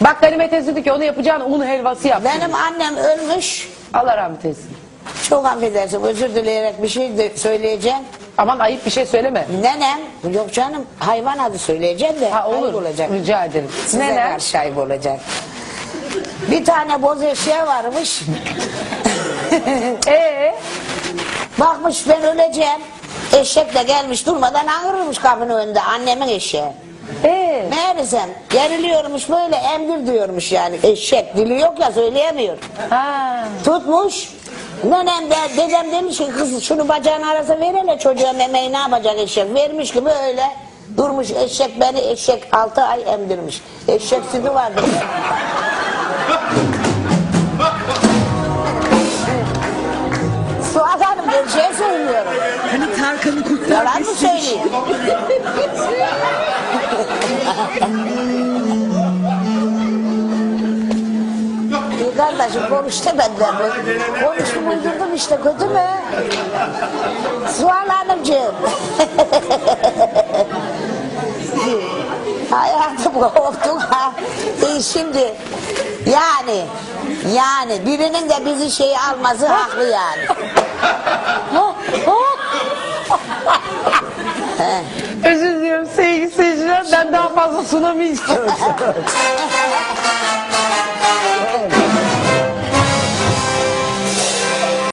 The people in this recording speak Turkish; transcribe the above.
Bak Ganime teyze dedi ki onu yapacağın un helvası yap. Benim annem ölmüş. Allah rahmet eylesin. Çok affedersin özür dileyerek bir şey de söyleyeceğim. Aman ayıp bir şey söyleme. Nenem yok canım hayvan adı söyleyeceğim de Ha olur. ayıp olacak. Rica ederim. Size Nenem? karşı ayıp olacak. Bir tane boz eşeği varmış. Ee, Bakmış ben öleceğim. Eşek de gelmiş durmadan ağırırmış kapının önünde annemin eşeği. ee. Meğersem geriliyormuş böyle emdir diyormuş yani eşek dili yok ya söyleyemiyor. Ha. Tutmuş. Nenem de dedem demiş ki kız şunu bacağın arasına ver hele çocuğa memeyi ne yapacak eşek. Vermiş gibi öyle durmuş eşek beni eşek altı ay emdirmiş. Eşek sütü vardı. Suat Hanım gerçeği söylüyorum. Hani Tarkan'ı Yalan mı kurtarmışsın. söyleyeyim? kardeşim konuştu benden bu. Konuştum uydurdum işte kötü mü? Sual Hanımcığım. Hayatım koptu ha. E şimdi yani yani birinin de bizi şey alması haklı yani. Özür diliyorum sevgili seyirciler. Ben daha fazla sunamayacağım.